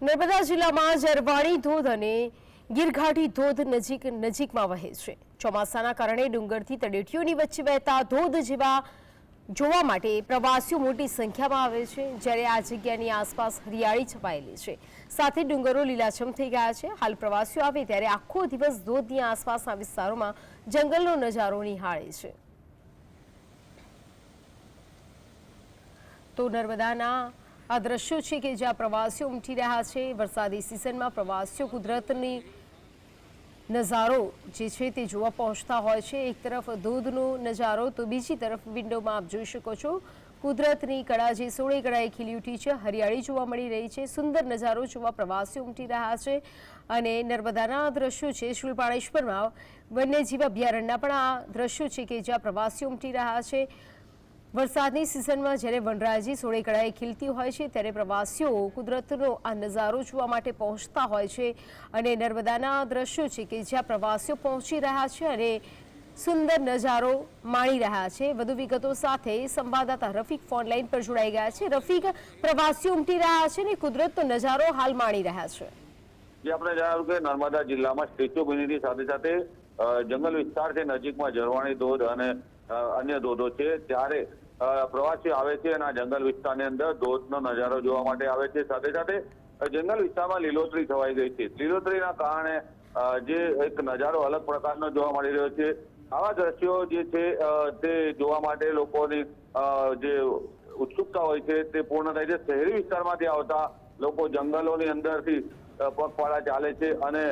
નર્મદા જિલ્લામાં જરવાણી ધોધ અને ગીરઘાટી ધોધ નજીક નજીકમાં વહે છે. ચોમાસાના કારણે ડુંગરથી તળેટીઓની વચ્ચે વહેતા ધોધ જેવા જોવા માટે પ્રવાસીઓ મોટી સંખ્યામાં આવે છે, જ્યારે આ જગ્યાની આસપાસ હરિયાળી છવાયેલી છે. સાથે ડુંગરો લીલાછમ થઈ ગયા છે. હાલ પ્રવાસીઓ આવે ત્યારે આખો દિવસ ધોધની આસપાસના વિસ્તારોમાં જંગલનો નજારો નિહાળે છે. તો નર્મદાના આ દ્રશ્યો છે કે જ્યાં પ્રવાસીઓ ઉમટી રહ્યા છે. વરસાદી સિઝનમાં પ્રવાસીઓ કુદરતની નજારો જે છે તે જોવા પહોંચતા હોય છે. એક તરફ ધોધનો નજારો, તો બીજી તરફ વિન્ડોમાં આપ જોઈ શકો છો. કુદરતની કળા જે સોળે કળાએ ખીલી ઉઠી છે. હરિયાળી જોવા મળી રહી છે. સુંદર નજારો જોવા પ્રવાસીઓ ઉમટી રહ્યા છે. અને નર્મદાના દ્રશ્યો છે. શુલપાણેશ્વરમાં વન્યજીવ અભયારણ્યના પણ આ દ્રશ્યો છે કે જ્યાં પ્રવાસીઓ ઉમટી રહ્યા છે. વરસાદની સિઝનમાં જ્યારે વનરાજી સોળે કળાએ ખીલતી હોય છે, ત્યારે પ્રવાસીઓ કુદરતનો આ નજારો જોવા માટે પહોંચતા હોય છે. અને નર્મદાના દ્રશ્યો છે કે જ્યાં પ્રવાસીઓ પહોંચી રહ્યા છે અને સુંદર નજારો માણી રહ્યા છે. વધુ વિગતો સાથે સંવાદદાતા રફીક ફોનલાઈન પર જોડાઈ ગયા છે. રફીક, પ્રવાસીઓ ઉમટી રહ્યા છે અને કુદરતનો નજારો હાલ માણી રહ્યા છે. જે આપણે જણાવ્યું કે નર્મદા જિલ્લામાં સ્ટેચ્યુ ઓફ સાથે સાથે જંગલ વિસ્તાર છે નજીકમાં ઝરવાણી ધોધ અને અન્ય ધોધો છે. ત્યારે પ્રવાસીઓ આવે છે અને આ જંગલ વિસ્તારની અંદર ધોધનો નજારો જોવા માટે આવે છે. સાથે સાથે જંગલ વિસ્તારમાં લીલોતરી છવાઈ ગઈ છે. લીલોતરીના કારણે જે એક નજારો અલગ પ્રકારનો જોવા મળી રહ્યો છે. આવા દ્રશ્યો જે છે તે જોવા માટે લોકોની જે ઉત્સુકતા હોય છે, તે પૂર્ણ થાય છે. શહેરી વિસ્તારમાંથી આવતા લોકો જંગલોની અંદરથી પગપાળા ચાલે છે અને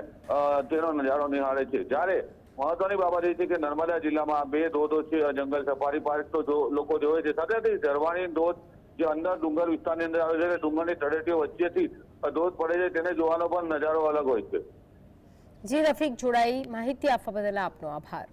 તેનો નજારો નિહાળે છે. જ્યારે મહત્વની બાબત એ છે કે નર્મદા જિલ્લામાં બે ધોધો છે જંગલ સફારી પાર્ક તો લોકો જોવે છે. સાથે સાથે ઝરવાણી ધોધ જે અંદર ડુંગર વિસ્તારની અંદર આવે છે અને ડુંગરની તળેટીઓ વચ્ચેથી ધોધ પડે છે, તેને જોવાનો પણ નજારો અલગ હોય છે. જી રફીક જોડાઈ, માહિતી આપવા બદલ આપનો આભાર.